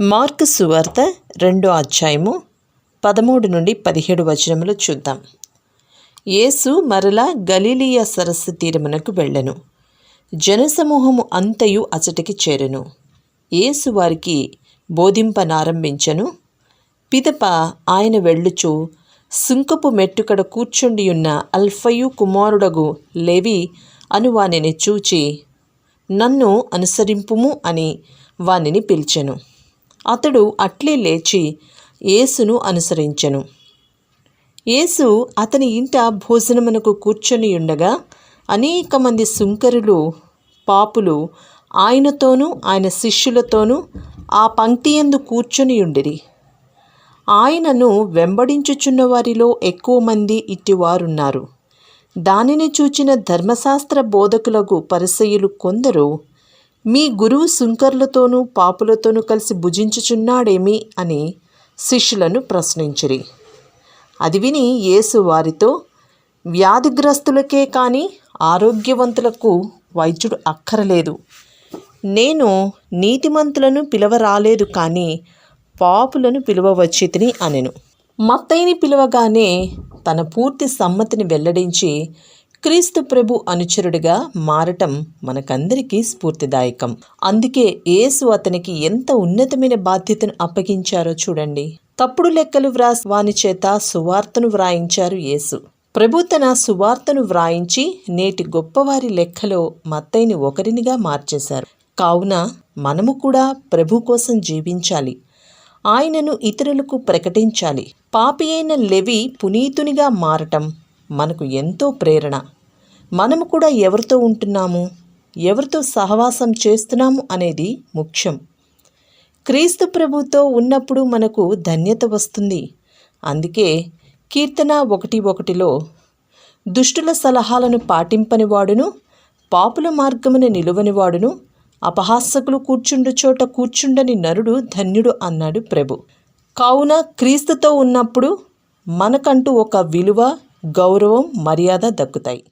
Mark సువార్త రెండో అధ్యాయము పదమూడు నుండి పదిహేడు వచనములు చూద్దాం. యేసు మరలా గలీలియా సరస్సు తీరమునకు వెళ్ళెను. జనసమూహము అంతయు అచటికి చేరెను. యేసు వారికి బోధింపనారంభించెను. పిదప ఆయన వెళ్ళుచు సుంకపు మెట్టుకడ కూర్చుండియున్న అల్ఫయు కుమారుడగు లేవి అను వానిని చూచి నన్ను అనుసరింపుము అని వానిని పిలిచెను. అతడు అట్లే లేచి యేసును అనుసరించెను. యేసు అతని ఇంట భోజనమునకు కూర్చొని ఉండగా అనేక మంది సుంకరులు పాపులు ఆయనతోనూ ఆయన శిష్యులతోనూ ఆ పంక్తియందు కూర్చొని ఉండిరి. ఆయనను వెంబడించుచున్న వారిలో ఎక్కువ మంది ఇట్టివారున్నారు దానిని చూచిన ధర్మశాస్త్ర బోధకులకు పరిసయులు కొందరు మీ గురువు సుంకర్లతోనూ పాపులతోనూ కలిసి భుజించుచున్నాడేమి? అని శిష్యులను ప్రశ్నించిరి. అది విని యేసు వారితో వ్యాధిగ్రస్తులకే కానీ ఆరోగ్యవంతులకు వైద్యుడు అక్కరలేదు. నేను నీతిమంతులను పిలవరాలేదు కానీ పాపులను పిలువవచ్చితిని అనెను. మత్తయిని పిలవగానే తన పూర్తి సమ్మతిని వెల్లడించి క్రీస్తు ప్రభు అనుచరుడిగా మారటం మనకందరికీ స్ఫూర్తిదాయకం. అందుకే యేసు అతనికి ఎంత ఉన్నతమైన బాధ్యతను అప్పగించారో చూడండి. తప్పుడు లెక్కలు వ్రాసి వాని చేత సువార్తను వ్రాయించారు యేసు. ప్రభు తన సువార్తను వ్రాయించి నేటి గొప్పవారి లెక్కలో మత్తైని ఒకరినిగా మార్చేశారు. కావున మనము కూడా ప్రభు కోసం జీవించాలి. ఆయనను ఇతరులకు ప్రకటించాలి. పాపి అయిన లెవి పునీతునిగా మారటం మనకు ఎంతో ప్రేరణ. మనము కూడా ఎవరితో ఉంటున్నాము? ఎవరితో సహవాసం చేస్తున్నాము అనేది ముఖ్యం. క్రీస్తు ప్రభుతో ఉన్నప్పుడు మనకు ధన్యత వస్తుంది. అందుకే కీర్తన ఒకటి ఒకటిలో దుష్టుల సలహాలను పాటింపని వాడును పాపుల మార్గమున నిలువనివాడును అపహాసకులు కూర్చుండు చోట కూర్చుండని నరుడు ధన్యుడు అన్నాడు ప్రభు. కావున క్రీస్తుతో ఉన్నప్పుడు మనకంటూ ఒక విలువ గౌరవం మర్యాద దక్కుతాయి.